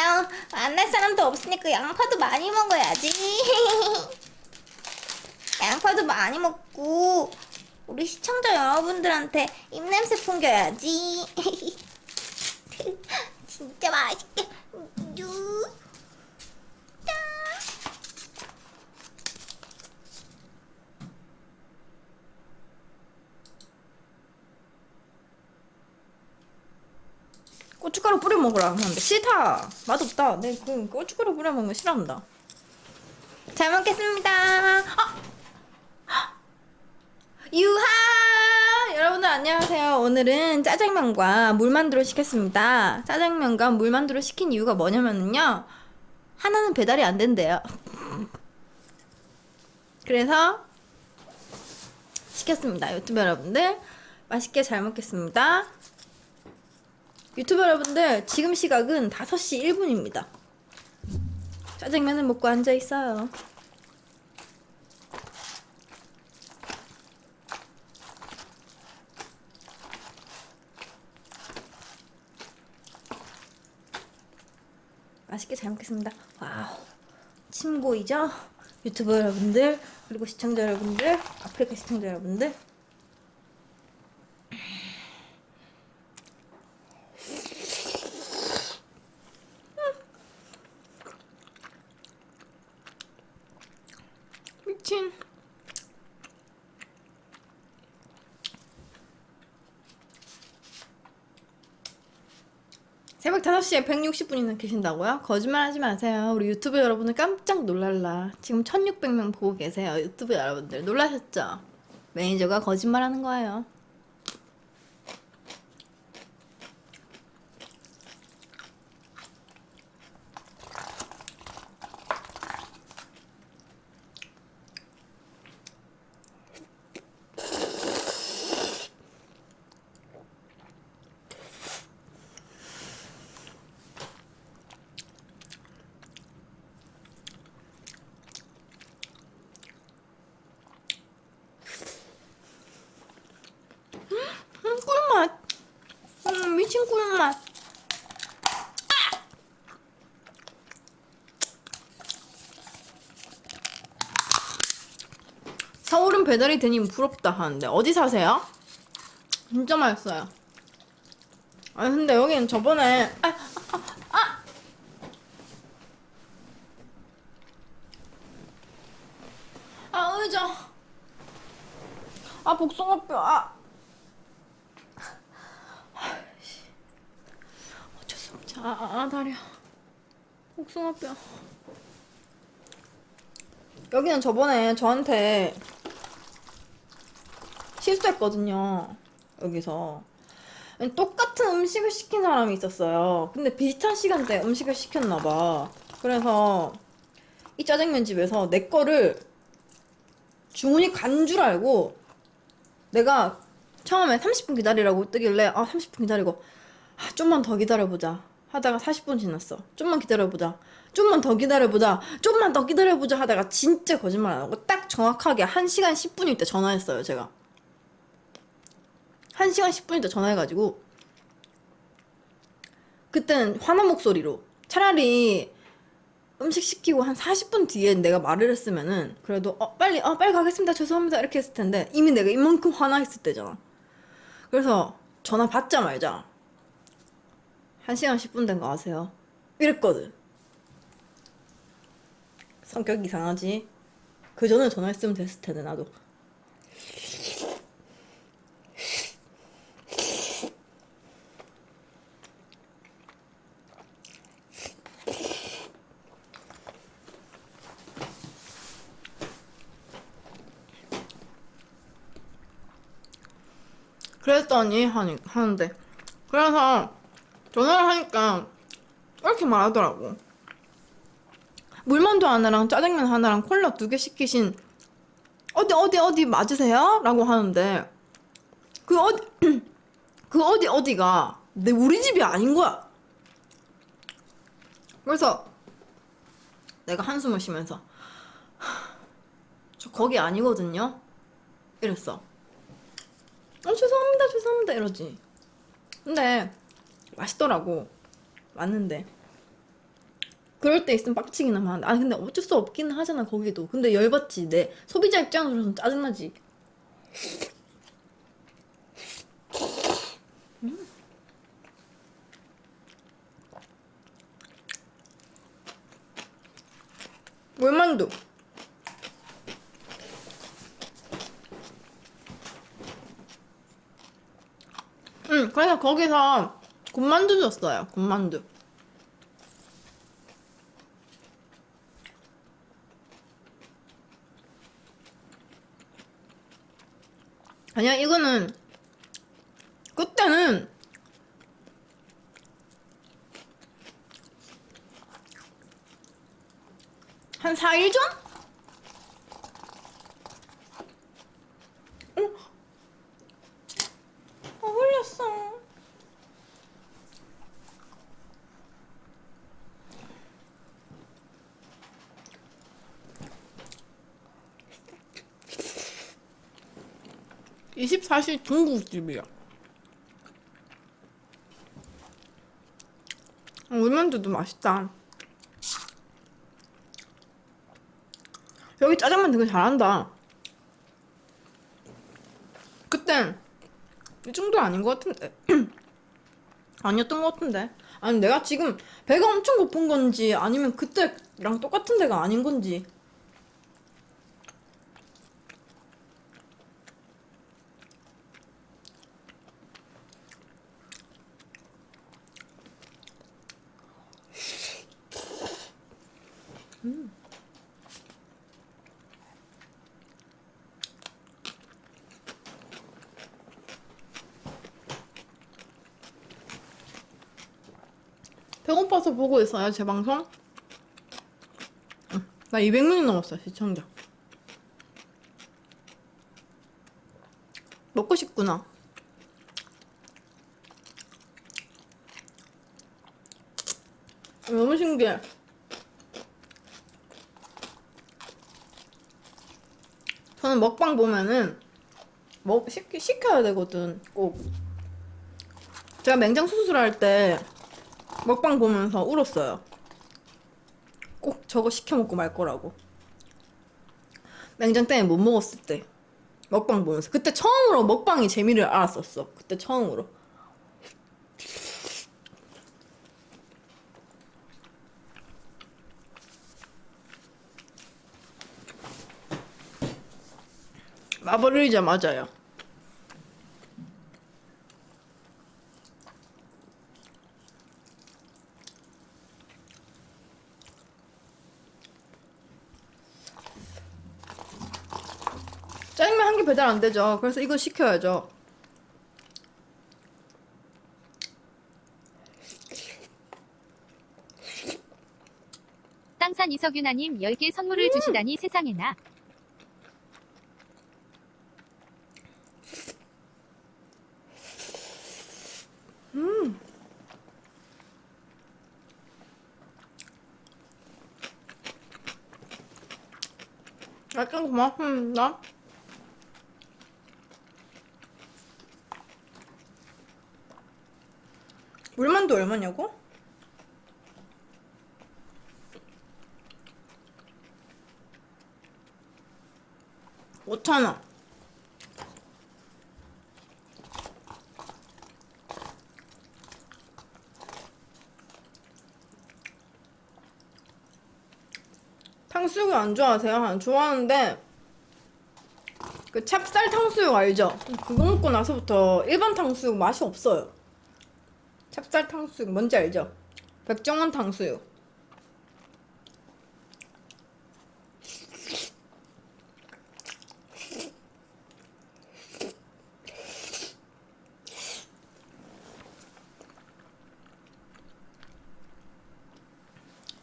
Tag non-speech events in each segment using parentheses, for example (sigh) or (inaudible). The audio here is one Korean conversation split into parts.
나 만날 사람도 없으니까 양파도 많이 먹어야지. (laughs) 양파도 많이 먹고 우리 시청자 여러분들한테 입냄새 풍겨야지. (laughs) 진짜 맛있게. 유. 짜. 고춧가루 뿌려 먹으라. 하는데 싫다. 맛없다. 내그 고춧가루 뿌려 먹는 거 싫어한다. 잘 먹겠습니다. 아! 유하! 여러분들 안녕하세요. 오늘은 짜장면과 물만두를 시켰습니다. 짜장면과 물만두를 시킨 이유가 뭐냐면요. 하나는 배달이 안 된대요. (laughs) 그래서 시켰습니다. 유튜브 여러분들. 맛있게 잘 먹겠습니다 유튜브 여러분들 지금 시각은 5시 1분입니다 짜장면을 먹고 앉아 있어요 맛있게 잘 먹겠습니다. 와우. 침고이죠? 유튜버 여러분들, 그리고 시청자 여러분들, 아프리카 시청자 여러분들. 6시에 160분이나 계신다고요? 거짓말 하지 마세요. 우리 유튜브 여러분들 깜짝 놀랄라. 지금 1600명 보고 계세요. 유튜브 여러분들 놀라셨죠? 매니저가 거짓말 하는 거예요. 서울은 배달이 되니 부럽다 하는데 어디 사세요? 진짜 맛있어요. 아니 근데 여기는 저번에 아, 아, 아, 아. 아 의자. 아 복숭아뼈. 아. 어쩔 수 없지. 아, 아, 아 다리야. 복숭아뼈. 여기는 저번에 저한테 실수했거든요. 여기서. 똑같은 음식을 시킨 사람이 있었어요. 근데 비슷한 시간대에 음식을 시켰나봐. 그래서 이 짜장면 집에서 내 거를 주문이 간 줄 알고 내가 처음에 30분 기다리라고 뜨길래 아 30분 기다리고 아, 좀만 더 기다려보자 하다가 40분 지났어 좀만 기다려보자 좀만 더 기다려보자 좀만 더 기다려보자 하다가 진짜 거짓말 안 하고 딱 정확하게 1시간 10분일 때 전화했어요 제가 1시간 10분일 때 전화해가지고 그땐 화난 목소리로 차라리 음식 시키고 한 40분 뒤에 내가 말을 했으면은 그래도 어 빨리 어 빨리 가겠습니다. 죄송합니다. 이렇게 했을 텐데 이미 내가 이만큼 화나 있을 때잖아. 그래서 전화 받자마자 1시간 10분 된 거 아세요? 이랬거든. 성격 이상하지? 그 전에 전화했으면 됐을 텐데 나도 그랬더니 하니, 하는데. 그래서 전화를 하니까 이렇게 말하더라고. 물만두 하나랑 짜장면 하나랑 콜라 두 개 시키신 어디 어디 어디 맞으세요? 라고 하는데 그 어디 (clears throat) 그 어디 어디가 내 우리 집이 아닌 거야. 그래서 내가 한숨을 쉬면서 저 거기 아니거든요? 이랬어 어 죄송합니다 죄송합니다 이러지. 근데 맛있더라고. 맞는데. 그럴 때 있으면 빡치기는 하는데 아 근데 어쩔 수 없기는 하잖아 거기도. 근데 열받지 내. 소비자 입장으로서는 짜증나지. 음. 물만두 그래서 거기서 군만두 줬어요 군만두 아니야 이거는 그때는 한 4일 전? (24시) 중국집이야. 어, 울만두도 맛있다. 여기 짜장면 되게 잘한다. 그땐 이 정도 아닌 것 같은데. (clears throat) 아니었던 것 같은데. 아니 내가 지금 배가 엄청 고픈 건지 아니면 그때랑 똑같은 데가 아닌 건지 있어요 제 방송? 응, 나 200명이 넘었어 시청자. 먹고 싶구나. 너무 신기해. 저는 먹방 보면은 먹 시, 시켜야 되거든 꼭. 제가 맹장 수술할 때 먹방 보면서 울었어요. 꼭 저거 시켜 먹고 말 거라고. 냉장 때문에 못 먹었을 때 먹방 보면서 그때 처음으로 먹방이 재미를 알았었어. 그때 처음으로. 마블리자 맞아요. 짜장면 한 개 배달 안 되죠. 그래서 이거 시켜야죠. 땅산 이석윤아님 10개 선물을 주시다니 세상에나. 약간 고맙습니다. 물만두 얼마냐고? 5,000원. 탕수육 안 좋아하세요? 안 좋아하는데 그 찹쌀 탕수육 알죠? 그거 먹고 나서부터 일반 탕수육 맛이 없어요. 찹쌀 탕수육 뭔지 알죠? 백종원 탕수육.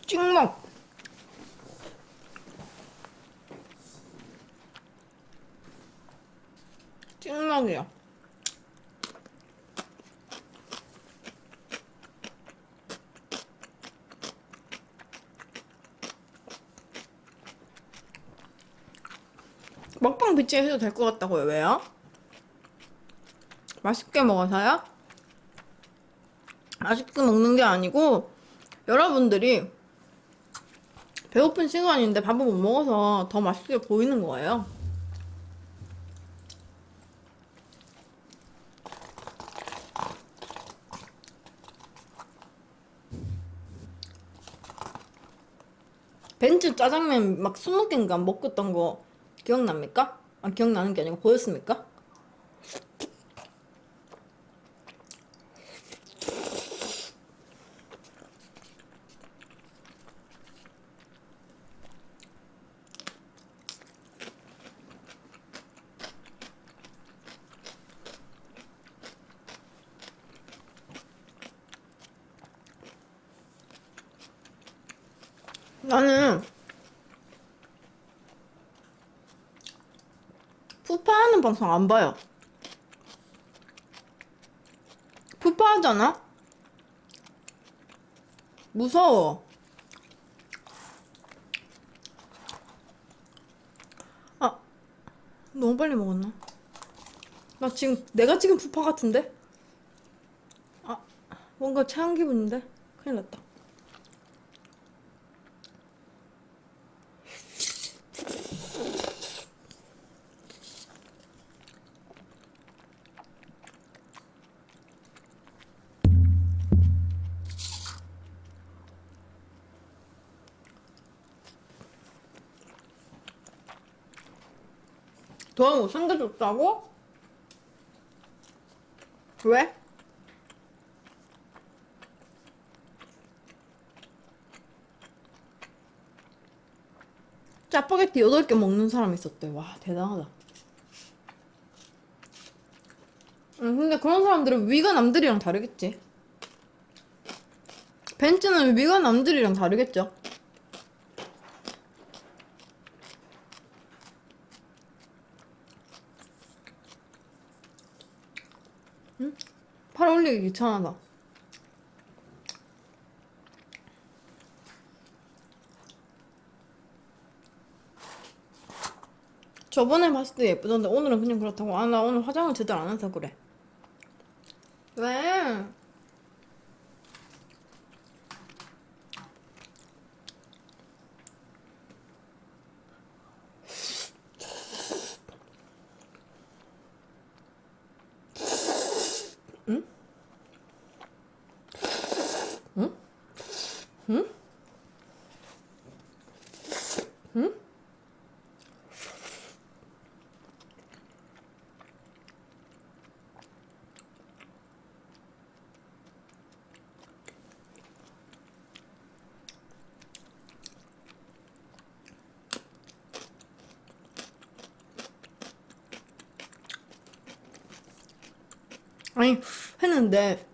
찍먹. 찍먹이요. 먹방 비치 해도 될 것 같다고요. 왜요? 맛있게 먹어서요? 맛있게 먹는 게 아니고 여러분들이 배고픈 시간인데 밥을 못 먹어서 더 맛있게 보이는 거예요. 벤츠 짜장면 막 20개인가 먹었던 거 기억납니까? 아, 기억나는 게 아니고 보였습니까? 나는 푸파하는 방송 안 봐요. 푸파하잖아? 무서워. 아, 너무 빨리 먹었나? 나 지금, 내가 지금 푸파 같은데? 아, 뭔가 체한 기분인데? 큰일 났다. 더 못생겨졌다고? 왜? 짜파게티 8개 먹는 사람 있었대. 와, 대단하다. 응, 근데 그런 사람들은 위가 남들이랑 다르겠지. 벤츠는 위가 남들이랑 다르겠죠. 팔 올리기 귀찮아다. 저번에 봤을 때 예쁘던데 오늘은 그냥 그렇다고. 아, 나 오늘 화장을 제대로 안 해서 그래. 왜? 아니 했는데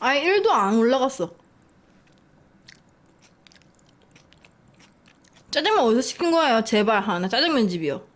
아예 1도 안 올라갔어. 짜장면 어디서 시킨 거예요? 제발. 하나 짜장면 집이요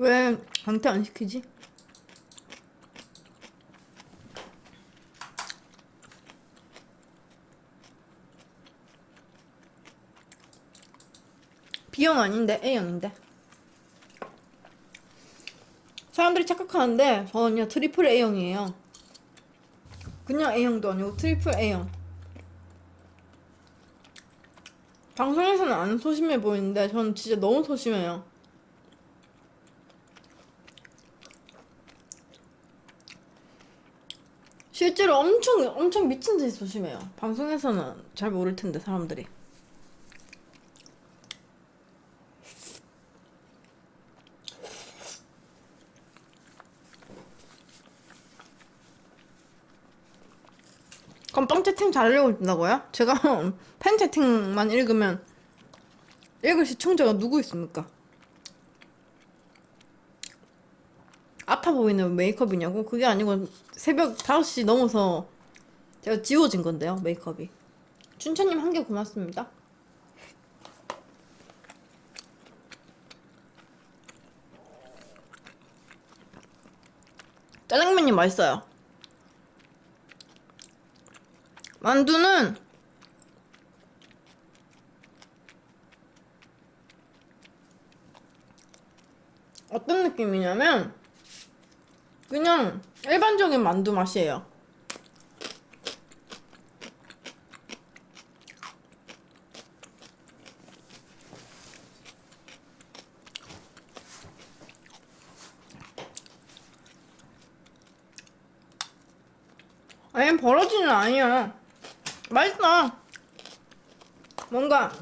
왜 강태 안 시키지? B형 아닌데 A형인데. 사람들이 착각하는데 저는요 트리플 A형이에요. 그냥 A형도 아니고 트리플 A형. 방송에서는 안 소심해 보이는데 저는 진짜 너무 소심해요 실제로 엄청 엄청 미친 듯이 조심해요. 방송에서는 잘 모를 텐데 사람들이. 그럼 빵 채팅 잘 읽어준다고요? 제가 (laughs) 팬 채팅만 읽으면 읽을 시청자가 누구 있습니까? 좋다 보이는 메이크업이냐고? 그게 아니고 새벽 5시 넘어서 제가 지워진 건데요 메이크업이. 춘천님 한 개 고맙습니다. 짜장면이 맛있어요. 만두는 어떤 느낌이냐면 그냥 일반적인 만두 맛이에요. 아니 벌어지는 아니야. 맛있다. 뭔가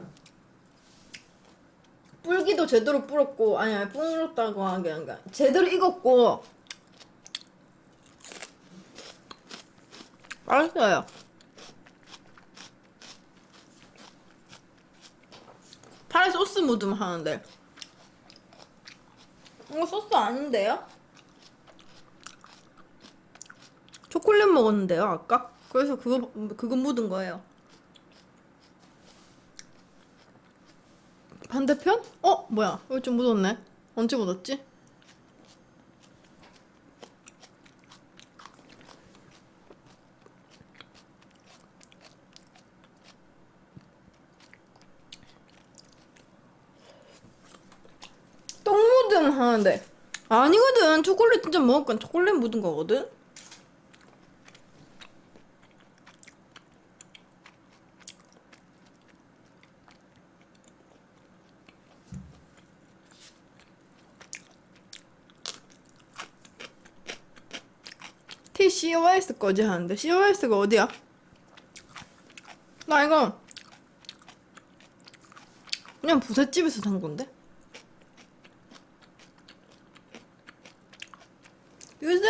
불기도 제대로 불었고 아니 아니 불었다고 하기 아니라 제대로 익었고 맛있어요. 파에 소스 묻으면 하는데 이거 소스 아닌데요? 초콜릿 먹었는데요 아까? 그래서 그거 그거 묻은 거예요. 반대편? 어 뭐야 여기 좀 묻었네. 언제 묻었지? 똥 묻음 하는데 아니거든 초콜릿 진짜 먹을건 초콜릿 묻은 거거든. TCOS 거지 하는데 COS가 어디야? 나 이거 그냥 부잣집에서 산 건데 유세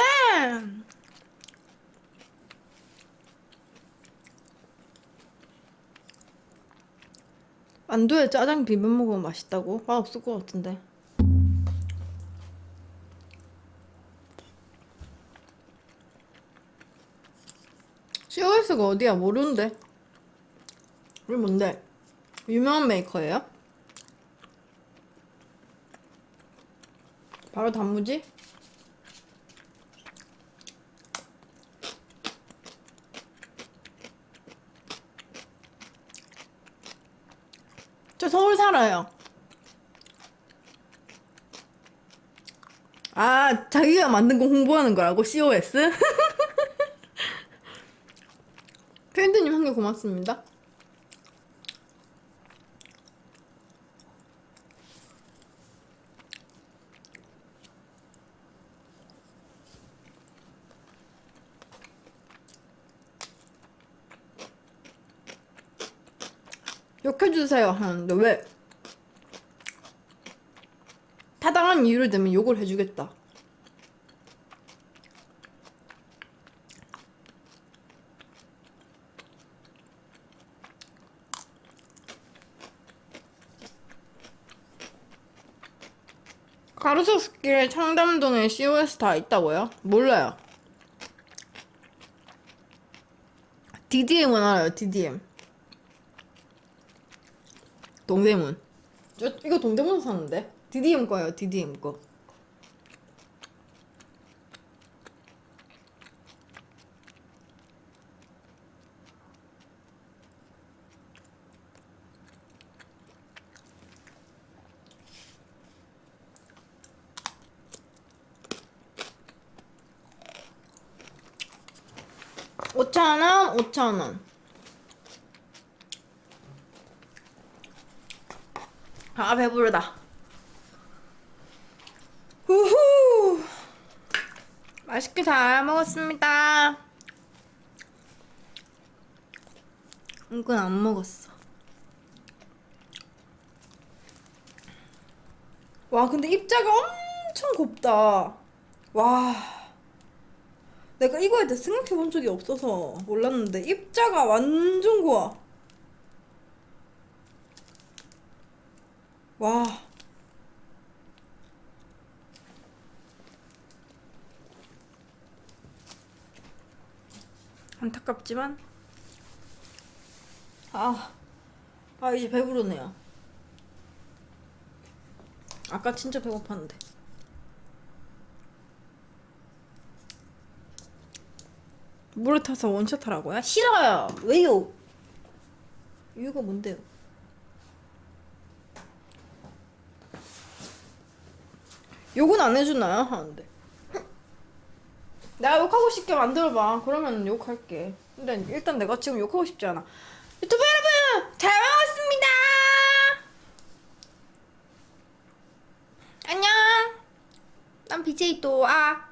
만두에 짜장 비벼 먹으면 맛있다고? 맛 없을 것 같은데 COS가 어디야? 모르는데. 우리 뭔데? 유명한 메이커예요? 바로 단무지? 저 서울 살아요. 아, 자기가 만든 거 홍보하는 거라고? COS? 팬드님 (laughs) 한 개 고맙습니다. 욕 해주세요 하는데 왜? 타당한 이유를 대면 욕을 해주겠다. 가로수길 청담동에 COS 다 있다고요? 몰라요. DDM은 알아요, DDM. 동대문. 저, 이거 동대문에서 샀는데? DDM 거예요, DDM 거. 오천 원 오천 원 아, 배부르다. 후후! 맛있게 잘 먹었습니다. 이건 안 먹었어. 와, 근데 입자가 엄청 곱다. 와. 내가 이거에 대해 생각해 본 적이 없어서 몰랐는데 입자가 완전 고와. 와. 안타깝지만 아, 아 이제 배부르네요. 아까 진짜 배고팠는데. 물에 타서 원샷 하라고요? 싫어요. 왜요? 이유가 뭔데요? 욕은 안 해주나요? 하는데. 내가 욕하고 싶게 만들어봐. 그러면 욕할게. 근데 일단 내가 지금 욕하고 싶지 않아. 유튜브 여러분! 잘 먹었습니다! 안녕! 난 BJ 또, 아.